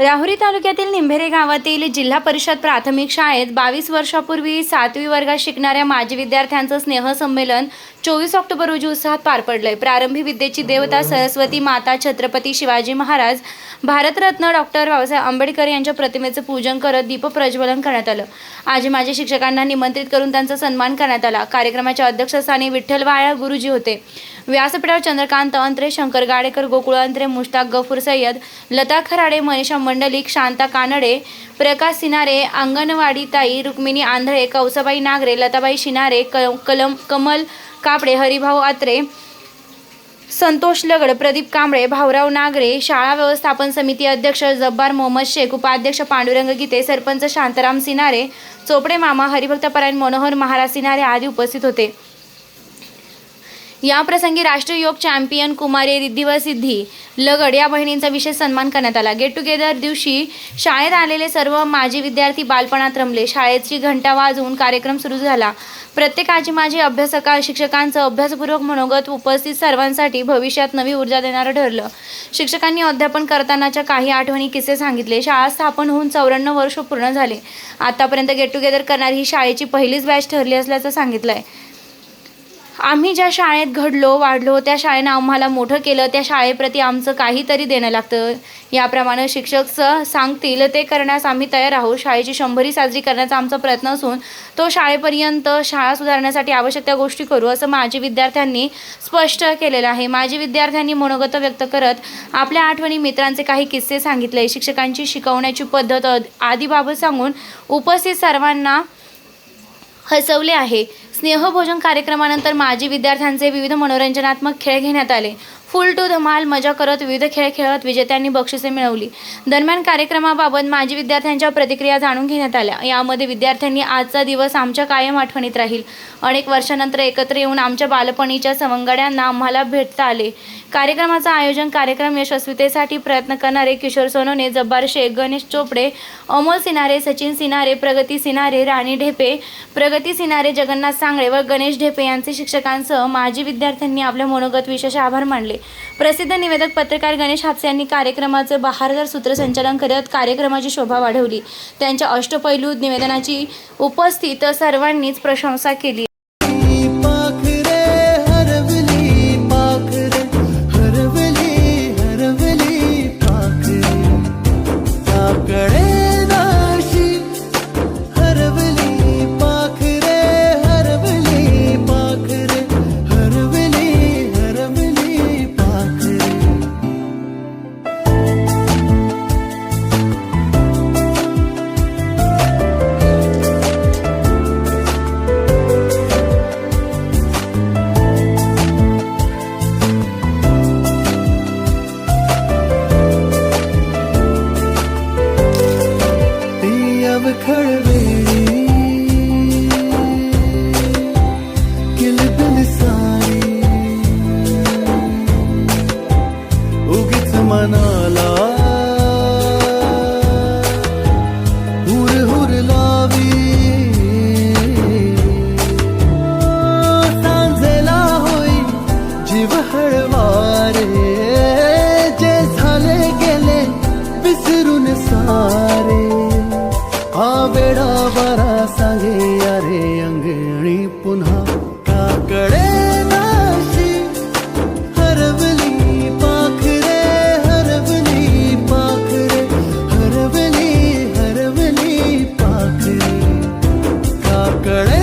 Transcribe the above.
राहुरी तालुक्यातील निंभेरे गावातील जिल्हा परिषद प्राथमिक शाळेत बावीस वर्षापूर्वी सातवी वर्गात शिकणाऱ्या माजी विद्यार्थ्यांचं स्नेहसंमेलन चोवीस ऑक्टोबर रोजी उत्साहात पार पडलंय. प्रारंभी विद्येची देवता सरस्वती माता छत्रपती शिवाजी महाराज भारतरत्न डॉक्टर बाबासाहेब आंबेडकर यांच्या प्रतिमेचं पूजन करत दीपप्रज्वलन करण्यात आलं. आज माझे शिक्षकांना निमंत्रित करून त्यांचा सन्मान करण्यात आला. कार्यक्रमाच्या अध्यक्षस्थानी विठ्ठल वाळा गुरुजी होते. व्यासपीठावर चंद्रकांत अंत्रे शंकर गाडेकर गोकुळ अंत्रे मुश्ताक गफूर सय्यद लता खराडे मनीषा मंडलिक शांता कानडे प्रकाश सिनारे अंगणवाडीताई रुक्मिणी आंधळे कौसाबाई नागरे लताबाई शिनारे क कलम कमल कापडे हरिभाऊ आत्रे संतोष लगड प्रदीप कांबळे भाऊराव नागरे शाळा व्यवस्थापन समिती अध्यक्ष जब्बार मोहम्मद शेख उपाध्यक्ष पांडुरंग गीते सरपंच शांताराम सिनारे चोपडे मामा हरिभक्तपरायण मनोहर महाराज सिनारे आदी उपस्थित होते. याप्रसंगी राष्ट्रीय योग चॅम्पियन कुमारी रिद्धी सिद्धी लगड या बहिणींचा विशेष सन्मान करण्यात आला. गेट टुगेदर दिवशी शाळेत आलेले सर्व माजी विद्यार्थी बालपणात रमले. शाळेची घंटा वाजवून कार्यक्रम सुरू झाला. प्रत्येकाची माझी अभ्यासका शिक्षकांचं अभ्यासपूर्वक मनोगत उपस्थित सर्वांसाठी भविष्यात नवी ऊर्जा देणारं ठरलं. शिक्षकांनी अध्यापन करतानाच्या काही आठवणी किस्से सांगितले. शाळा स्थापन होऊन चौऱ्याण्णव वर्ष पूर्ण झाले. आतापर्यंत गेट टुगेदर करणारी ही शाळेची पहिलीच बॅच ठरली असल्याचं सांगितलं आहे आम्ही ज्या शाळेत घडलो वाढलो त्या शाळेनं आम्हाला मोठं केलं त्या शाळेप्रती आमचं काहीतरी देणं लागतं. याप्रमाणे शिक्षक स सांगतील ते करण्यास आम्ही तयार आहोत. शाळेची शंभरी साजरी करण्याचा आमचा प्रयत्न असून तो शाळेपर्यंत शाळा सुधारण्यासाठी आवश्यक त्या गोष्टी करू असं माजी विद्यार्थ्यांनी स्पष्ट केलेलं आहे. माजी विद्यार्थ्यांनी मनोगत व्यक्त करत आपल्या आठवणी मित्रांचे काही किस्से सांगितले. शिक्षकांची शिकवण्याची पद्धत आदीबाबत सांगून उपस्थित सर्वांना हसवले आहे. स्नेहभोजन कार्यक्रमानंतर माजी विद्यार्थ्यांचे विविध मनोरंजनात्मक खेळ घेण्यात आले. फुल टू धमाल मजा करत विविध खेळ खेळत विजेत्यांनी बक्षिसे मिळवली. दरम्यान कार्यक्रमाबाबत माजी विद्यार्थ्यांच्या प्रतिक्रिया जाणून घेण्यात आल्या. यामध्ये विद्यार्थ्यांनी आजचा दिवस आमच्या कायम आठवणीत राहील. अनेक वर्षानंतर एकत्र येऊन आमच्या बालपणीच्या सवंगड्यांना आम्हाला भेटता आले. कार्यक्रमाचं आयोजन कार्यक्रम यशस्वीतेसाठी प्रयत्न करणारे किशोर सोनोने जब्बार शेख गणेश चोपडे अमोल सिनारे सचिन सिनारे प्रगती सिनारे राणी ढेपे प्रगती सिनारे जगन्नाथ सांगळे व गणेश ढेपे यांचे शिक्षकांसह माजी विद्यार्थ्यांनी आपल्या मनोगत विशेष आभार मानले. प्रसिद्ध निवेदक पत्रकार गणेश हापसे यांनी कार्यक्रमाचं बहारदार सूत्रसंचालन करत कार्यक्रमाची शोभा वाढवली. त्यांच्या अष्टपैलू निवेदनाची उपस्थित सर्वांनीच प्रशंसा केली. semana. Cadê?